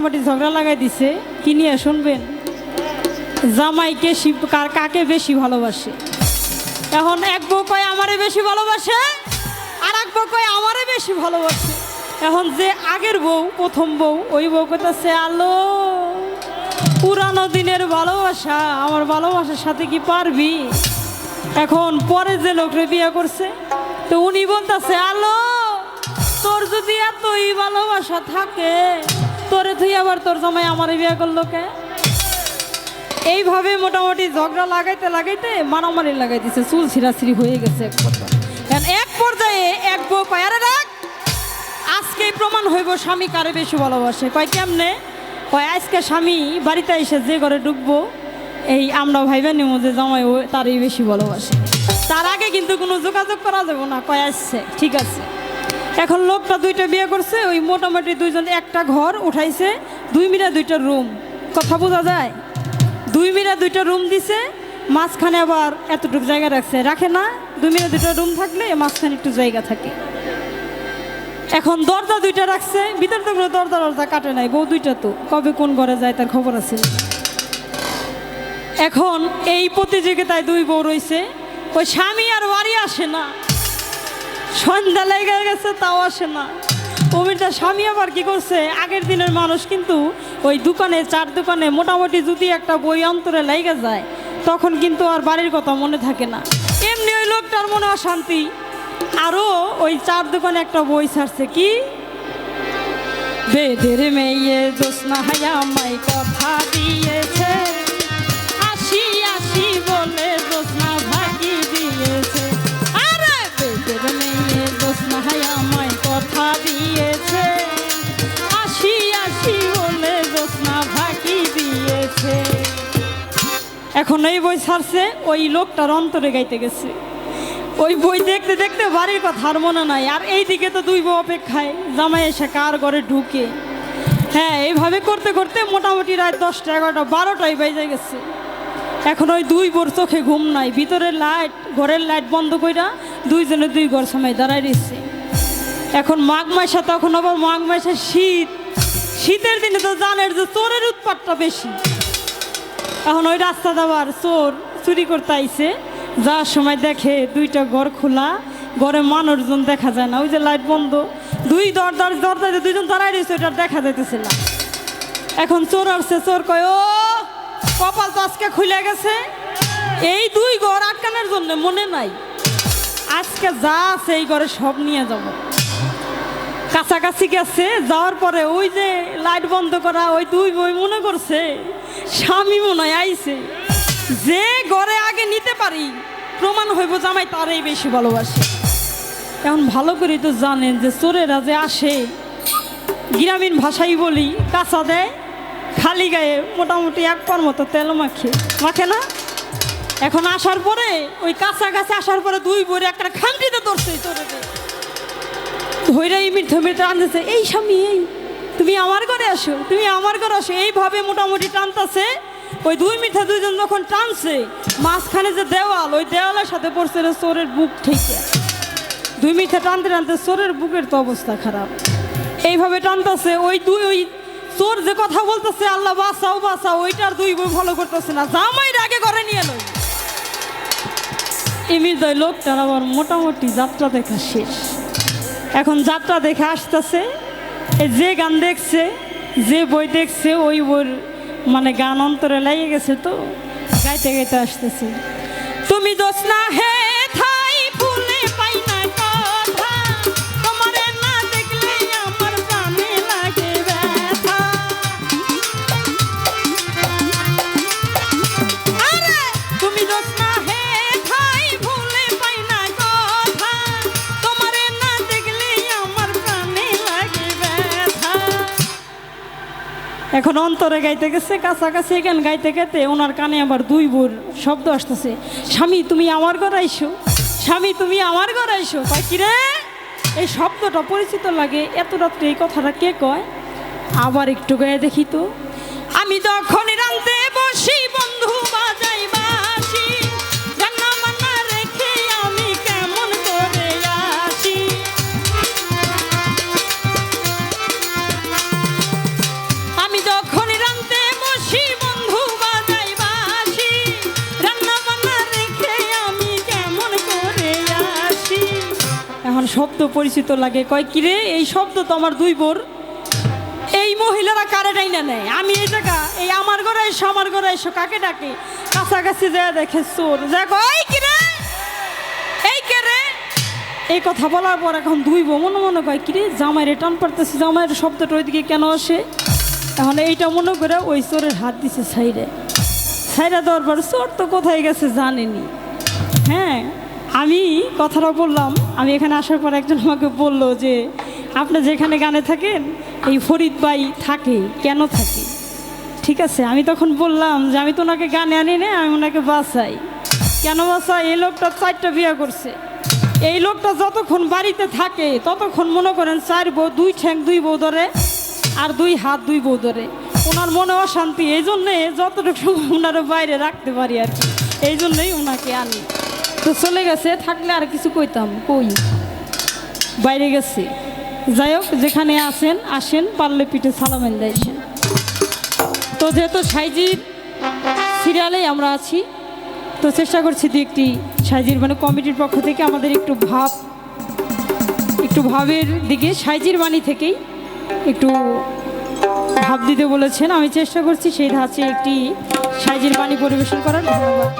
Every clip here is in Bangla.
মোটামুটি ঝগড়া লাগাই দিছে, কি নিয়ে শুনবেন? জামাইকে কার- কাকে বেশি ভালোবাসে? এখন এক বউ আমারে বেশি ভালোবাসে? আর এক বউ আমারে বেশি ভালোবাসে? এখন যে আগের বউ, প্রথম বউ, ওই বউ কইতাছে, আলো, পুরানো দিনের ভালোবাসা, আমার ভালোবাসার সাথে কি পারবি? এখন পরে যে লোকরে বিয়ে করছে, তো উনি বলতেছে, আলো, তোর যদি এতই ভালোবাসা থাকে তোরে তুই আবার তোর জামাই আমার বিয়ে করল কে? এইভাবে মোটামুটি ঝগড়া লাগাইতে লাগাইতে মারামারি লাগাই দিছে চুল ছিঁড়াছিড়ি হয়ে গেছে এক পর্যায়ে। এক বউ কয়, আরে রাখ আজকে প্রমাণ হইব স্বামী কারে বেশি ভালোবাসে। কয়, কেমনে? কয়, আজকে স্বামী বাড়িতে এসে যে ঘরে ঢুকবো, এই আমরা ভাইবা নিব যে জামাই তারই বেশি ভালোবাসে। তার আগে কিন্তু কোনো যোগাযোগ করা যাবে না। কয়, আসছে, ঠিক আছে। এখন লোকটা দুইটা বিয়ে করছে, ওই মোটামুটি দুইজন একটা ঘর উঠাইছে, দুই মিনা দুইটা রুম। কথা বোঝা যায়? দুই মিনা দুইটা রুম দিছে, মাঝখানে আবার এতটুকু জায়গা রাখছে। রাখে না, দুই মিনা দুইটা রুম থাকলে মাঝখানে একটু জায়গা থাকে। এখন দরজা দুইটা রাখছে, ভিতর তো দরজা দরজা কাটে নাই, বউ দুইটা তো। কবে কোন ঘরে যায় তার খবর আছে? এখন এই প্রতিযোগিতায় দুই বউ রইছে ওই স্বামী আর বাড়ি আসে না। সন্ধ্যা লেগে গেছে, তাও আসে না। অমিরটা স্বামী আবার কি করছে? আগের দিনের মানুষ কিন্তু ওই দোকানে, চার দোকানে মোটামুটি যদি একটা বই অন্তরে লেগে যায়, তখন কিন্তু আর বাড়ির কথা মনে থাকে না। এমনি ওই লোকটার মনে অশান্তি। আরও ওই চার দোকানে একটা বই ছাড়ছে, কি? বেদের মেয়ে জোসনা হায়া আমায় কথা দিয়েছে। এখন এই বই ছাড়ছে, ওই লোকটার অন্তরে গাইতে গেছে। ওই বই দেখতে দেখতে বাড়ির কথা আর মনে নাই, আর এইদিকে তো দুই বউ অপেক্ষায়, জামাই এসে কার ঘরে ঢুকে। হ্যাঁ এইভাবে করতে করতে মোটামুটি রাত দশটা, এগারোটা বারোটাই বেজে গেছে। এখন ওই দুই বোর চোখে ঘুম নাই, ভিতরের লাইট, ঘরের লাইট বন্ধ কইরা দুইজনে দুই ঘর সময় দাঁড়ায় রয়েছে এখন মাঘ মাসে তখন আবার মাঘ মাসে শীত। শীতের দিনে তো জানের যে চোরের উৎপাতটা বেশি। এখন ওই রাস্তা দেওয়ার চোর চুরি করতে আইছে। যার সময় দেখে দুইটা ঘর খোলা, ঘরে মানুষজন দেখা যায় না। ওই যে লাইট বন্ধ। দুই দরদার দরদারে দুইজন দাঁড়াই রয়েছে ওইটা দেখা যাইতেছে না। এখন চোর আসছে, চোর কয়, ও, কপাল তো আজকে খুলে গেছে। এই দুই ঘর আটকানোর জন্য মনে নাই। আজকে যা আছে এই ঘরে সব নিয়ে যাব। কাছাকাছি গেছে, যাওয়ার পরে ওই যে লাইট বন্ধ করা, ওই দুই বই মনে করছে স্বামী মনে হয় আইছে। যে ঘরে আগে নিতে পারি, প্রমাণ হইব জামাই তারই বেশি ভালোবাসে। এখন ভালো করে তো জানেন যে চোরেরা যে আসে, গ্রামীণ ভাষাই বলি, কাঁচা দেয়, খালি গায়ে মোটামুটি এক পর মতো তেল মাখে। মাখে না? এখন আসার পরে, ওই কাঁচা গাছে আসার পরে দুই বইরে একটা খান্তিতে ধরছে চোরেদের। ধৈরা ইমির থমির আনতেছে, এই স্বামী, এই তুমি আমার ঘরে আসো, তুমি আমার ঘরে আসো। এইভাবে মোটামুটি টানতেছে। ওই দুই মিঠা দুইজন যখন টানছে, মাঝখানে যে দেওয়াল, ওই দেওয়ালের সাথে পড়ছে চোরের বুক থেকে দুই মিঠা টানতে টানতে চোরের বুকের তো অবস্থা খারাপ। এইভাবে টানতেছে, ওই দুই ওই চোর যে কথা বলতেছে, আল্লাহ বাঁচাও বাঁচাও, ওইটার দুই বই ভালো করতেছে না। জামাইর আগে ঘরে নিয়ে লই এমির দয় লোকটার আবার মোটামুটি যাত্রা দেখা শেষ। এখন যাত্রা দেখে আসতেছে যে গান দেখছে, যে বই দেখছে, ওই বই মানে গান অন্তরে লেগে গেছে তো, গাইতে গাইতে আসতেছে। তুমি দোষ না হে এখন অন্তরে গাইতে গেছে, কাছাকাছি গান গাইতে গেতে ওনার কানে আবার দুই বোর শব্দ আসতেছে। স্বামী, তুমি আমার ঘর আইসো। স্বামী, তুমি আমার ঘর আইসো। কি রে? এই শব্দটা পরিচিত লাগে, এত রাত্রে এই কথাটা কে কয়? আবার একটু গায়ে দেখি তো। আমি যখন রানতে বসি, বন্ধু শব্দ পরিচিত লাগে। কয়, কিরে, এই শব্দ তো আমার দুই বোর? এই মহিলারা কারে ডাইনা নেয়? আমি এই জায়গা, এই আমার ঘরে এসো, আমার ঘরে এসো, কাকে ডাকে? কাছাকাছি যা দেখে চোর। যা কয় কিরে? এই কে রে? এই কথা বলার পর এখন দুই বউ মনে মনে কয়, কিরে, জামাইরে টান পারতেছি, জামাইয়ের শব্দটা ওইদিকে কেন আসে? এখন এইটা মনে করে ওই চোরের হাত দিছে সাইডে দেওয়ার পর চোর তো কোথায় গেছে জানেনি। হ্যাঁ? আমি কথাটা বললাম, আমি এখানে আসার পর একজন আমাকে বলল যে, আপনি যেখানে গানে থাকেন, এই ফরিদ ভাই থাকে, কেন থাকে? ঠিক আছে, আমি তখন বললাম যে, আমি তো ওনাকে গানে আনি না আমি ওনাকে বাঁচাই। কেন বাঁচাই? এই লোকটা চারটা বিয়ে করছে। এই লোকটা যতক্ষণ বাড়িতে থাকে, ততক্ষণ মনে করেন চার বউ, দুই ঠ্যাং, দুই বউ ধরে আর দুই হাত, দুই বউ ধরে। ওনার মনে অশান্তি, এই জন্যে যতটুকু সময় ওনারা বাইরে রাখতে পারি আর কি, এই জন্যই ওনাকে আনি। তো চলে গেছে, থাকলে আর কিছু কইতাম, কই? বাইরে গেছে। যাই হোক, যেখানে আসেন আসেন, পারলে পিঠে সালামেন দিয়েছেন তো যেহেতু সাইজির সিরিয়ালেই আমরা আছি, তো চেষ্টা করছি দু একটি সাইজির মানে কমিটির পক্ষ থেকে আমাদের একটু ভাব, একটু ভাবের দিকে, সাইজির বাণী থেকেই একটু ভাব দিতে বলেছেন। আমি চেষ্টা করছি সেই ধাঁচে একটি সাইজির বাণী পরিবেশন করার। ধন্যবাদ।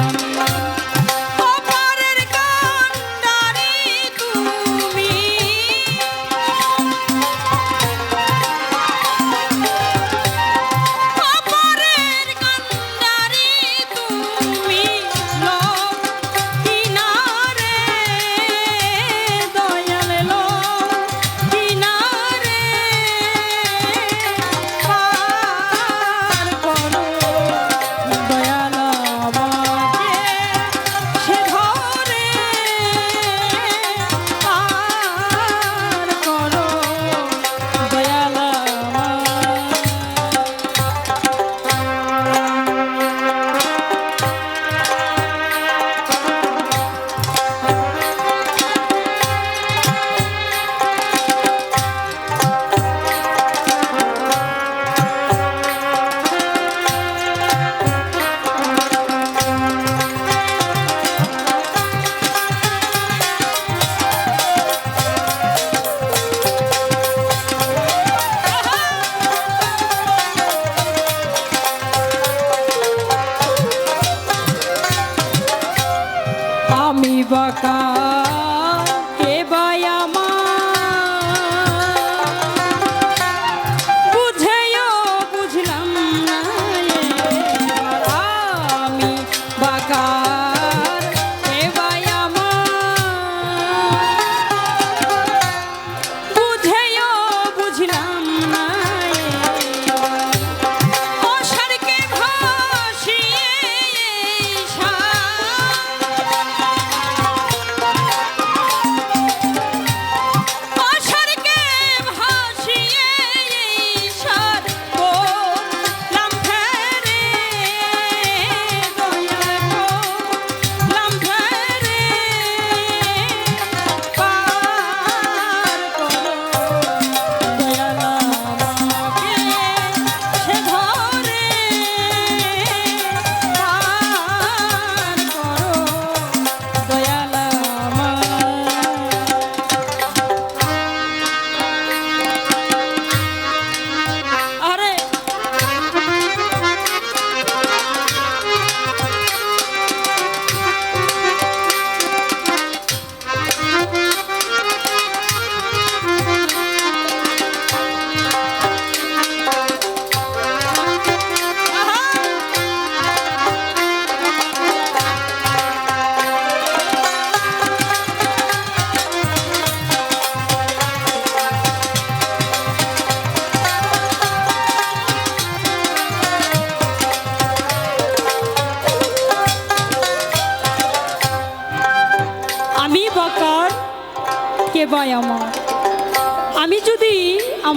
গায়ে অপারের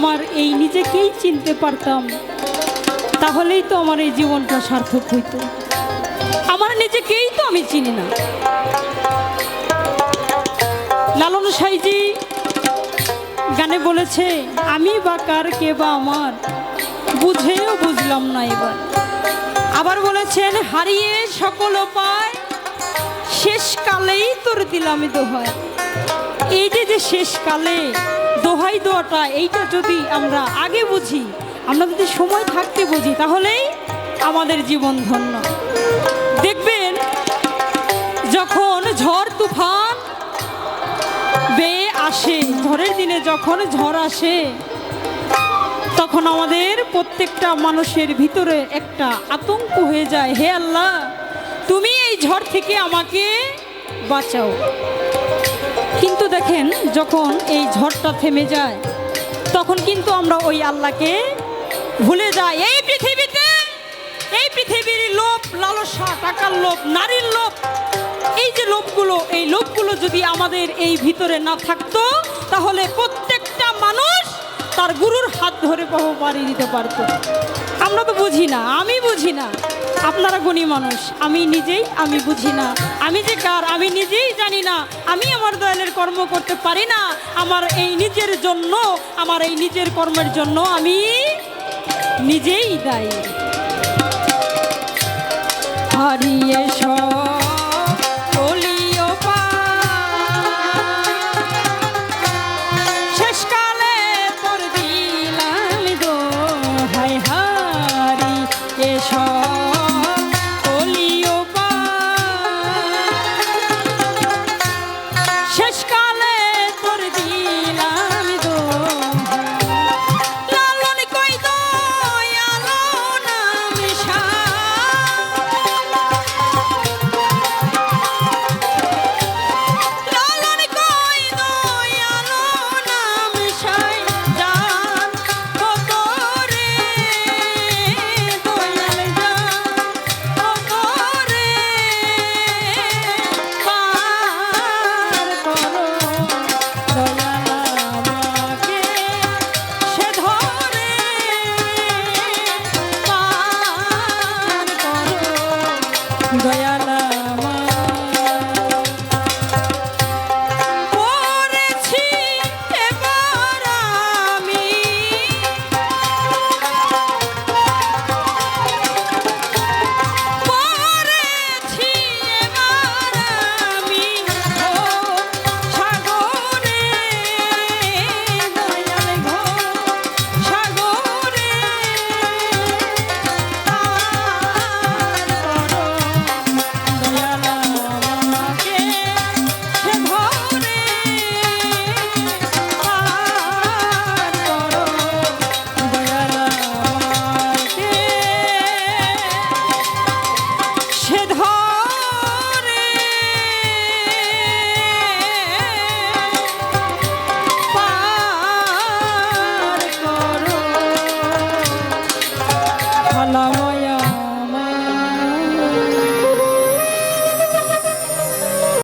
আমার এই নিজেকেই চিনতে পারতাম, তাহলেই তো আমার এই জীবনটা সার্থক হইতো। আমার নিজেকেই তো আমি চিনি না। লালন সাইজি গানে বলেছে, আমি বা কার কে বা আমার, বুঝেও বুঝলাম না এবার। আবার বলেছেন, হারিয়ে সকল পায় শেষকালেই তোর দিলাম দোহাই এই যে যে শেষকালে দোহাই দোয়াটা, এইটা যদি আমরা আগে বুঝি, আমরা যদি সময় থাকতে বুঝি, তাহলেই আমাদের জীবন ধন্য। দেখবেন, যখন ঝড় তুফান বেয়ে আসে, ঝড়ের দিনে যখন ঝড় আসে, তখন আমাদের প্রত্যেকটা মানুষের ভিতরে একটা আতঙ্ক হয়ে যায়। হে আল্লাহ, তুমি এই ঝড় থেকে আমাকে বাঁচাও। কিন্তু দেখেন, যখন এই ঝড়টা থেমে যায়, তখন কিন্তু আমরা ওই আল্লাহকে ভুলে যাই। এই পৃথিবীতে, এই পৃথিবীর লোভ, লালসা, টাকার লোভ, নারীর লোভ, এই যে লোভগুলো, এই লোভগুলো যদি আমাদের এই ভিতরে না থাকতো, তাহলে প্রত্যেকটা মানুষ তার গুরুর হাত ধরে বহু পাড়ি দিতে পারতো। আমরা তো বুঝি না, আমি বুঝি না। আপনারা গুণী মানুষ, আমি নিজেই আমি বুঝি না। আমি যে কার, আমি নিজেই জানি না। আমি আমার দয়ালের কর্ম করতে পারি না। আমার এই নিজের জন্য, আমার এই নিজের কর্মের জন্য আমি নিজেই দায়ী।